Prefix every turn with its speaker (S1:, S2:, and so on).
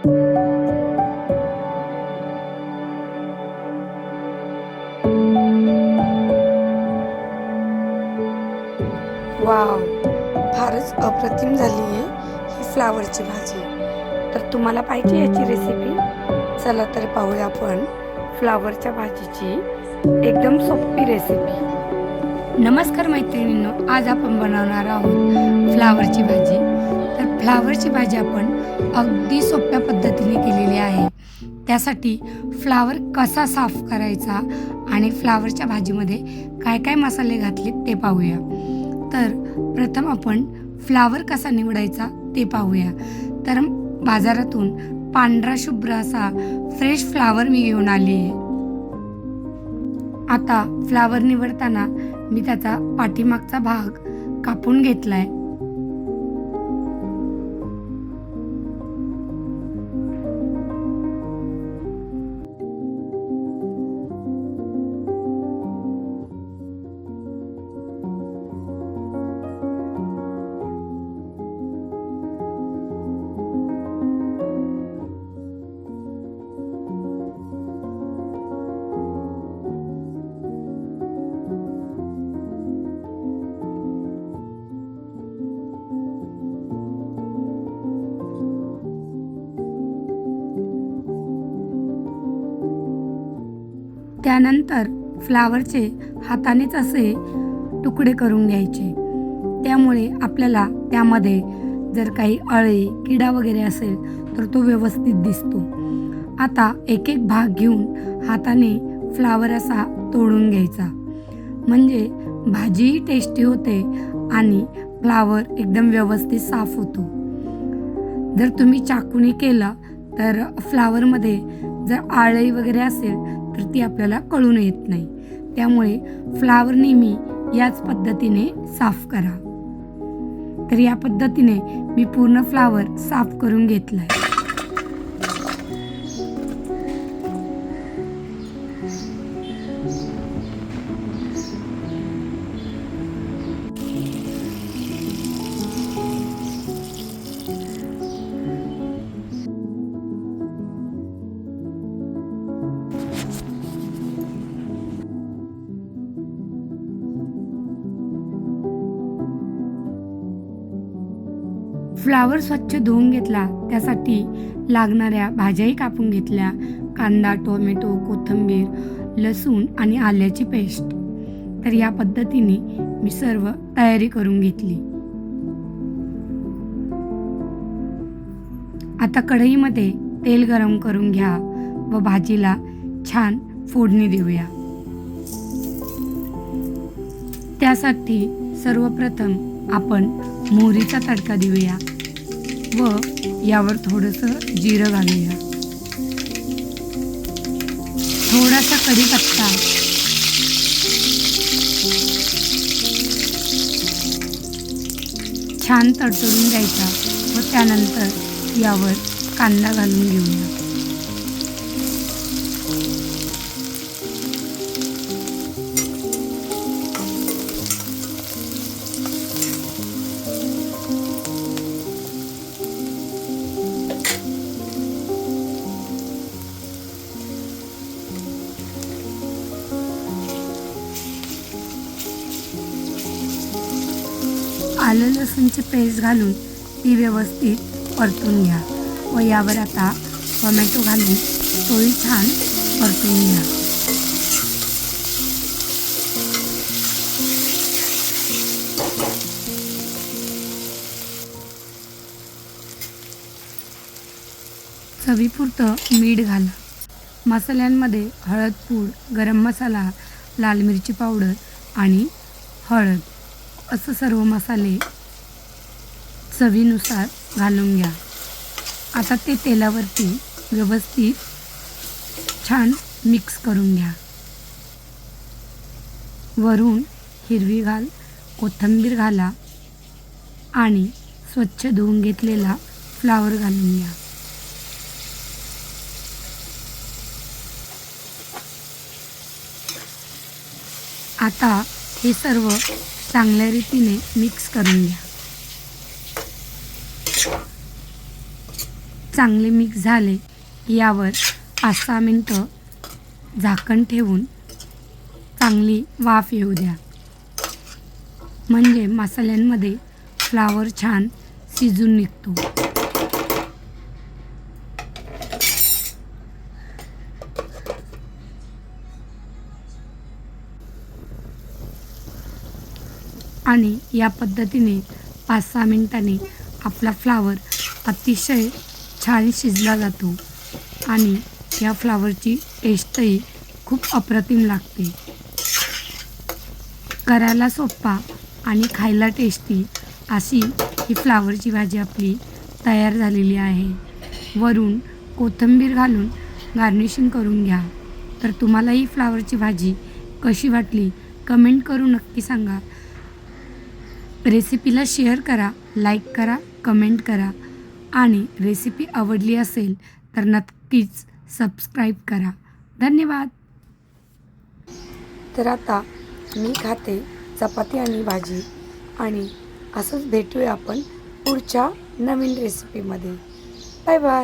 S1: Wow फारच अप्रतिम झाली आहे ही फ्लावरची भाजी. तर तुम्हाला पाहिजे याची रेसिपी चला तर पाहूया आपण फ्लावरच्या भाजीची एकदम सोपी रेसिपी नमस्कार मैत्रिणींनो आज आपण बनवणार आहोत फ्लावरची भाजी. तर फ्लावरची भाजी आपण अगदी सोप्या पद्धतीने केलेली आहे. त्यासाठी फ्लावर कसा साफ करायचा आणि फ्लावरच्या भाजीमध्ये काय काय मसाले घातले ते पाहूया. तर प्रथम आपण फ्लावर कसा निवडायचा ते पाहूया. तर बाजारातून पांढरा शुभ्र असा फ्रेश फ्लावर मी घेऊन आली आहे. आता फ्लावर निवडताना मी त्याचा पाठीमागचा भाग कापून घेतला आहे त्यानंतर फ्लावरचे हातानेच असे तुकडे करून घ्यायचे. त्यामुळे आपल्याला त्यामध्ये जर काही अळे किडा वगैरे असेल तर तो व्यवस्थित दिसतो. आता एक एक भाग घेऊन हाताने फ्लावर असा तोडून घ्यायचा. म्हणजे भाजीही टेस्टी होते आणि फ्लावर एकदम व्यवस्थित साफ होतो. जर तुम्ही चाकूने केलं तर फ्लावरमध्ये जर आळई वगैरे असेल तर ती आपल्याला कळून येत नाही. त्यामुळे फ्लावर नेहमी याच पद्धतीने साफ करा. तर या पद्धतीने मी पूर्ण फ्लावर साफ करून घेतला आहे फ्लावर स्वच्छ धुवून घेतला. त्यासाठी लागणाऱ्या भाज्याही कापून घेतल्या. कांदा टोमॅटो कोथिंबीर लसूण आणि आल्याची पेस्ट. तर या पद्धतीने मी सर्व तयारी करून घेतली. आता कढईमध्ये तेल गरम करून घ्या व भाजीला छान फोडणी देऊया. त्यासाठी सर्वप्रथम आपण मोहरीचा तडका देऊया. व यावर थोडंसं जिरं घालूया. थोडासा कढीपत्ता. छान तडतडून द्यायचा व त्यानंतर यावर कांदा घालून घेऊया. आलं लसूणची पेस्ट घालून ती व्यवस्थित परतून घ्या व यावर आता टोमॅटो घालून तोही छान परतून घ्या. चवीपुरतं मीठ घाला. मसाल्यांमध्ये हळद पूड गरम मसाला लाल मिरची पावडर आणि हळद. असं सर्व मसाले चवीनुसार घालून घ्या. आता ते तेलावरती व्यवस्थित छान मिक्स करून घ्या. वरून हिरवी घाल कोथिंबीर घाला आणि स्वच्छ धुवून घेतलेला फ्लावर घालून घ्या. आता हे सर्व चांगल्या रीतीने मिक्स करून घ्या. चांगले मिक्स झाले यावर पाच सहा मिनटं झाकण ठेवून चांगली वाफ येऊ द्या. म्हणजे मसाल्यांमध्ये फ्लावर छान शिजून निघतो. आणि या पद्धतीने पाच सहा मिनटाने आपला फ्लावर अतिशय छान शिजला जातो. आणि या फ्लावरची टेस्टही खूप अप्रतिम लागते. करायला सोपा आणि खायला टेस्टी अशी ही फ्लावरची भाजी आपली तयार झालेली आहे. वरून कोथिंबीर घालून गार्निशिंग करून घ्या. तर तुम्हाला ही फ्लावरची भाजी कशी वाटली कमेंट करून नक्की सांगा. रेसिपीला शेअर करा लाईक करा कमेंट करा. आणि रेसिपी आवडली असेल तर नक्कीच सबस्क्राईब करा. धन्यवाद. तर आता मी खाते चपाती आणि भाजी. आणि असंच भेटूया आपण पुढच्या नवीन रेसिपीमध्ये. Bye bye.